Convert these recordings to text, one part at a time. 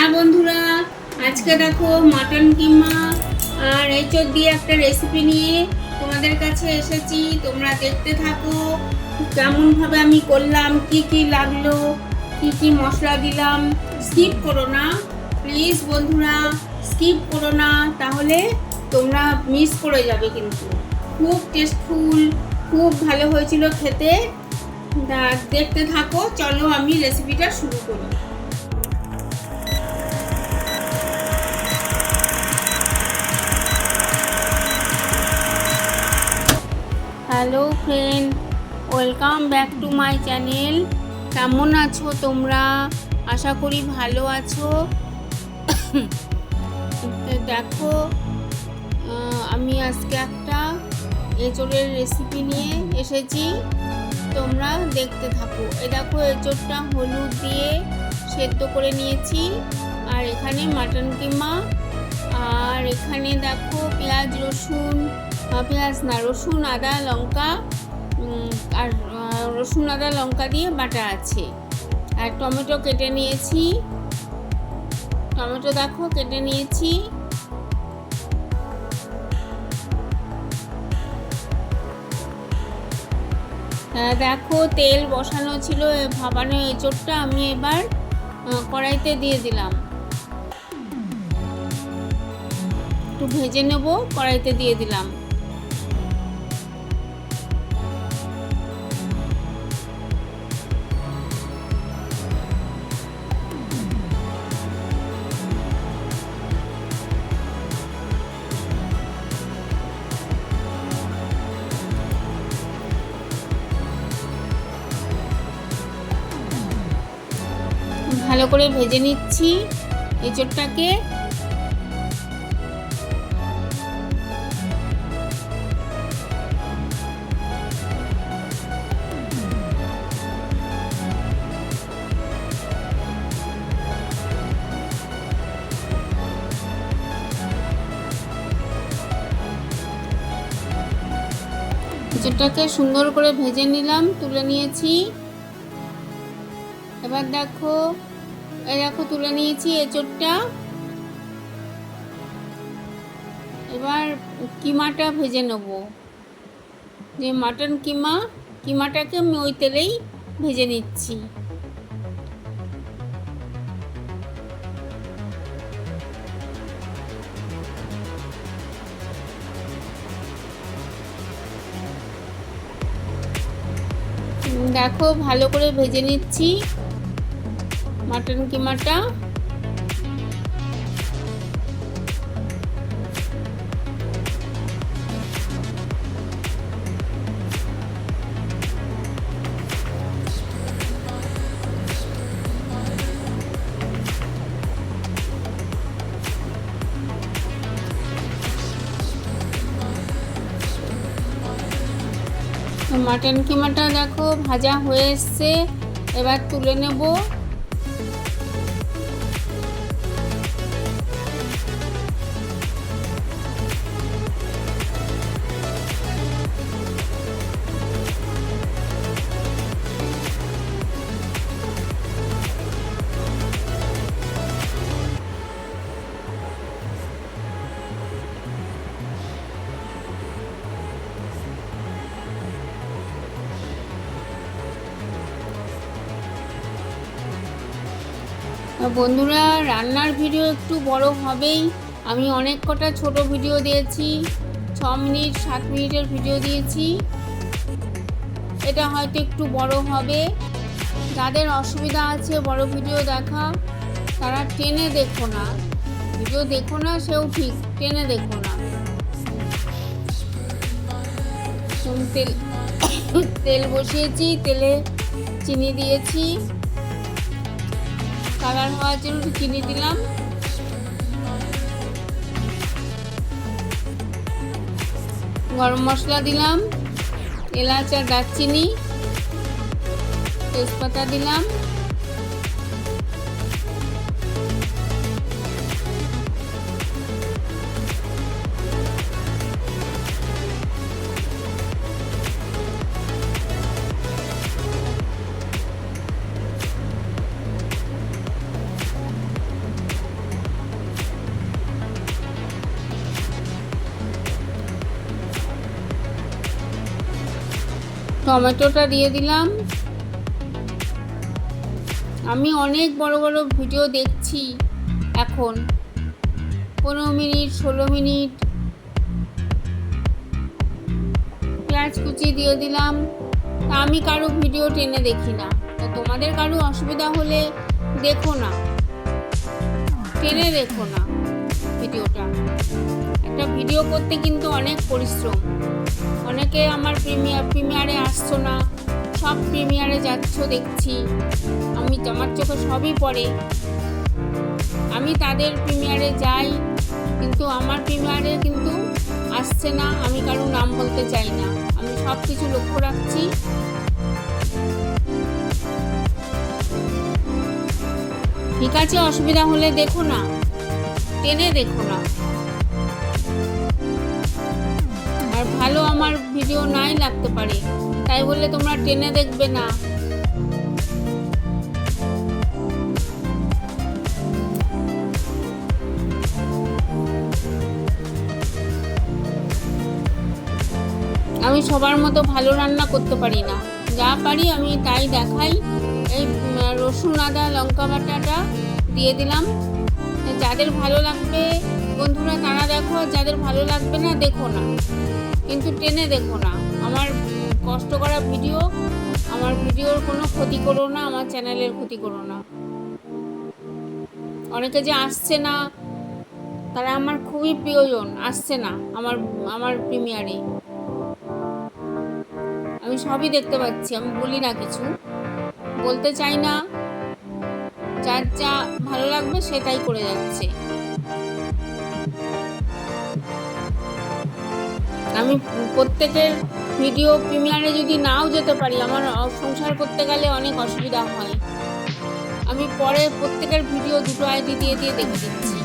হ্যাঁ বন্ধুরা, আজকে দেখো মাটন কিমা আর এঁচড় দিয়ে একটা রেসিপি নিয়ে তোমাদের কাছে এসেছি। তোমরা দেখতে থাকো, কেমনভাবে আমি করলাম, কি কি লাগল, কি কি মশলা দিলাম স্কিপ করো না। প্লিজ বন্ধুরা স্কিপ করো না, তাহলে তোমরা মিস করে যাবে কিন্তু। খুব টেস্টফুল খুব ভালো হয়েছিল খেতে। দেখতে থাকো, চলো আমি রেসিপিটা শুরু করি। Hello friend, welcome back to my channel. কেমন আছো তোমরা? আশা করি ভালো আছো। দেখো আমি আজকে একটা এঁচড়ের রেসিপি নিয়ে এসেছি। তোমরা দেখতে থাকো। এ দেখো, এঁচড়টা হলুদ দিয়ে সেদ্ধ করে নিয়েছি। আর এখানে মাটন কিমা, আর এখানে দেখো পেঁয়াজ রসুন পেঁয়াজ না রসুন আদা লঙ্কা আর রসুন আদা লঙ্কা দিয়ে বাটা আছে। আর টমেটো কেটে নিয়েছি। টমেটো দেখো কেটে নিয়েছি। আহ, দেখো তেল বসানো ছিল ভাবানো এঁচড়টা আমি এবার কড়াইতে দিয়ে দিলাম। একটু ভেজে নেব কড়াইতে দিয়ে দিলাম। ভালো করে ভেজে নিচ্ছি এঁচড়টাকে। এঁচড়টাকে সুন্দর করে ভেজে নিলাম তুলে নিয়েছি। এবার দেখো এই দেখো, তুলে নিয়েছি এঁচড়টা। এবার কিমাটা ভেজে নেব। যে মাটন কিমা, কিমাটাকে আমি ওই তেলেই ভেজে নিচ্ছি। দেখো, ভালো করে ভেজে নিচ্ছি। মাটন কিমাটা মাটন কিমাটা দেখো ভাজা হয়ে এসছে। এবার তুলে নেব। বন্ধুরা, রান্নার ভিডিও একটু বড় হবেই। আমি অনেক কটা ছোট ভিডিও দিয়েছি, ছ মিনিট, সাত মিনিটের ভিডিও দিয়েছি। এটা হয়তো একটু বড় হবে। যাদের অসুবিধা আছে বড় ভিডিও দেখা, তারা টেনে দেখো না। ভিডিও দেখো না, সেও ঠিক টেনে দেখো না। তেল তেল বসিয়েছি, তেলে চিনি দিয়েছি। কালার হওয়ার জন্য চিনি দিলাম। গরম মশলা দিলাম এলাচ আর দারচিনি তেজপাতা দিলাম। টমেটোটা দিয়ে দিলাম। আমি অনেক বড় বড় ভিডিও দেখছি এখন। পনেরো মিনিট, ষোলো মিনিট। পেঁয়াজ কুচি দিয়ে দিলাম। তা আমি কারও ভিডিও টেনে দেখি না। তা তোমাদের কারও অসুবিধা হলে দেখো না। টেনে দেখো না ভিডিওটা। একটা ভিডিও করতে কিন্তু অনেক পরিশ্রম। অনেকে আমার প্রিমিয়ার, প্রিমিয়ারে আসছো না, সব প্রিমিয়ারে যাচ্ছ দেখছি। আমি আমার চোখে সবই পড়ে। আমি তাদের প্রিমিয়ারে যাই, কিন্তু আমার প্রিমিয়ারে কিন্তু আসছে না, আমি কারও নাম বলতে চাই না। আমি সব কিছু লক্ষ্য রাখছি। ঠিক আছে, অসুবিধা হলে দেখো না। টেনে দেখো না। আমার ভিডিও নাই লাগতে পারে। তাই বললে তোমরা টেনে দেখবে না। আমি সবার মতো ভালো রান্না করতে পারি না। যা পারি আমি তাই দেখাই। এই রসুন, আদা, লঙ্কা বাটাটা দিয়ে দিলাম। যাদের ভালো লাগবে বন্ধুরা, তারা দেখো, যাদের ভালো লাগবে না, দেখো না। কিন্তু টেনে দেখো না। আমার কষ্ট করা ভিডিও, আমার ভিডিওর কোনো ক্ষতি করো না, আমার চ্যানেলের ক্ষতি করো না। অনেকে যে আসছে না, তারা আমার খুবই প্রিয়জন, আসছে না আমার আমার প্রিমিয়ারে। আমি সবই দেখতে পাচ্ছি, আমি বলি না কিছু। বলতে চাই না, যার যা ভালো লাগবে সেটাই করে যাচ্ছে। আমি প্রত্যেকের ভিডিও প্রিমিয়ারে যদি নাও যেতে পারি, আমার সংসার করতে গেলে অনেক অসুবিধা হয়। আমি পরে প্রত্যেকের ভিডিও দুটো আইডি দিয়ে দিয়ে দেখে দিচ্ছি।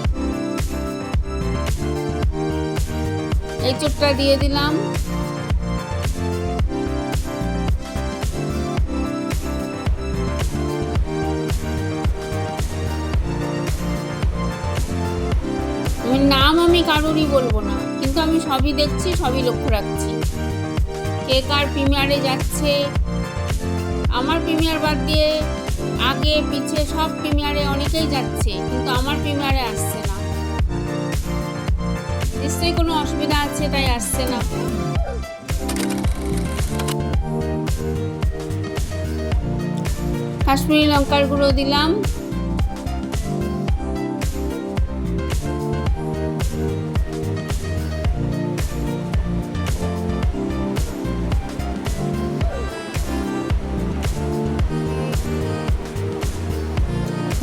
এই চোটটা দিয়ে দিলাম। নাম আমি কারোরই বলব না। কিন্তু আমি সবই দেখছি, সবই লক্ষ্য রাখছি। কে কার প্রিমিয়ারে যাচ্ছে, আমার প্রিমিয়ার বাদ দিয়ে আগে, পিছে সব প্রিমিয়ারে অনেকেই যাচ্ছে, কিন্তু আমার প্রিমিয়ারে আসছে না। নিশ্চয়ই কোনো অসুবিধা আছে, তাই আসছে না। কাশ্মীরি লঙ্কার গুঁড়ো দিলাম।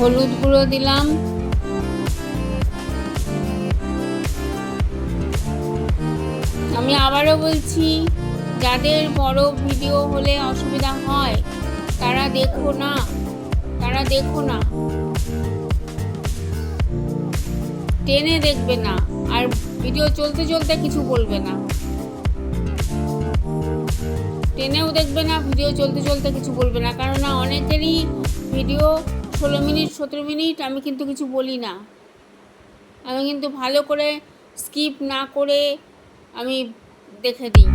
হলুদ গুঁড়ো দিলাম। আমি আবারও বলছি, যাদের বড় ভিডিও হলে অসুবিধা হয়, তারা দেখো না, তারা দেখো না। টেনে দেখবে না, আর ভিডিও চলতে চলতে কিছু বলবে না। টেনেও দেখবে না, ভিডিও চলতে চলতে কিছু বলবে না কারণ অনেকেরই ভিডিও ষোলো মিনিট, সতেরো মিনিট আমি কিন্তু কিছু বলি না। আমি কিন্তু ভালো করে স্কিপ না করে আমি দেখে দিই।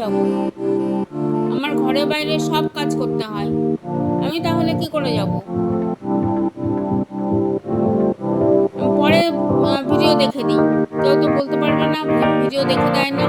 যাব। আমার ঘরে বাইরে সব কাজ করতে হয়। আমি তাহলে কি করে যাব? পরে ভিডিও দেখে দিই। কেউ তো বলতে পারবে না, ভিডিও দেখে দেয় না।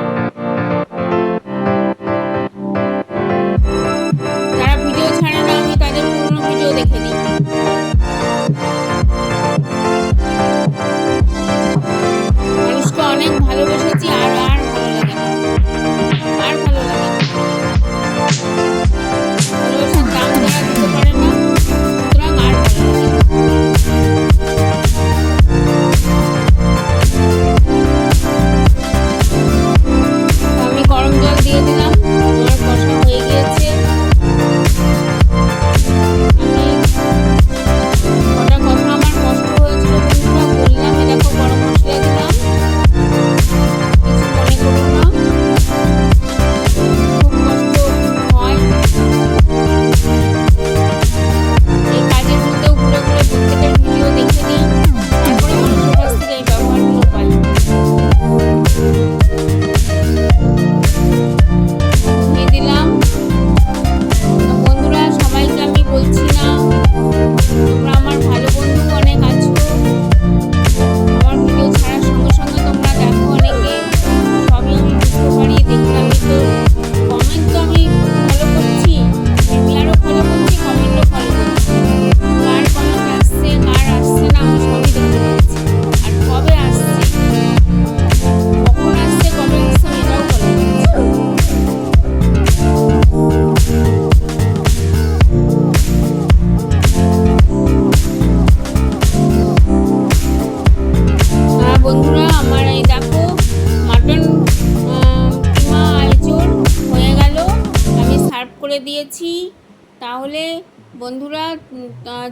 বন্ধুরা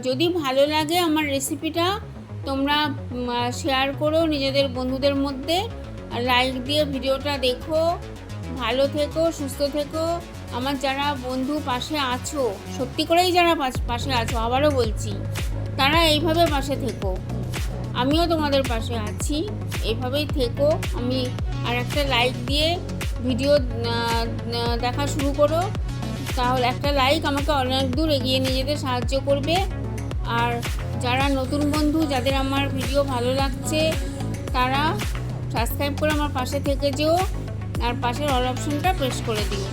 যদি ভালো লাগে আমার রেসিপিটা তোমরা শেয়ার করো নিজেদের বন্ধুদের মধ্যে লাইক দিয়ে ভিডিওটা দেখো। ভালো থেকো, সুস্থ থেকো। আমার যারা বন্ধু পাশে আছো, সত্যি করেই যারা পাশ- আছো, আবারও বলছি, তারা এইভাবে পাশে থেকো। আমিও তোমাদের পাশে আছি এইভাবেই থেকো। আমি আর একটা লাইক দিয়ে ভিডিও দেখা শুরু করো। তাহলে একটা লাইক আমাকে অনেক দূর এগিয়ে নিয়ে যেতে সাহায্য করবে। আর যারা নতুন বন্ধু, যাদের আমার ভিডিও ভালো লাগছে, তারা সাবস্ক্রাইব করে আমার পাশে থেকে যেও। আর পাশের অল অপশনটা প্রেস করে দিও।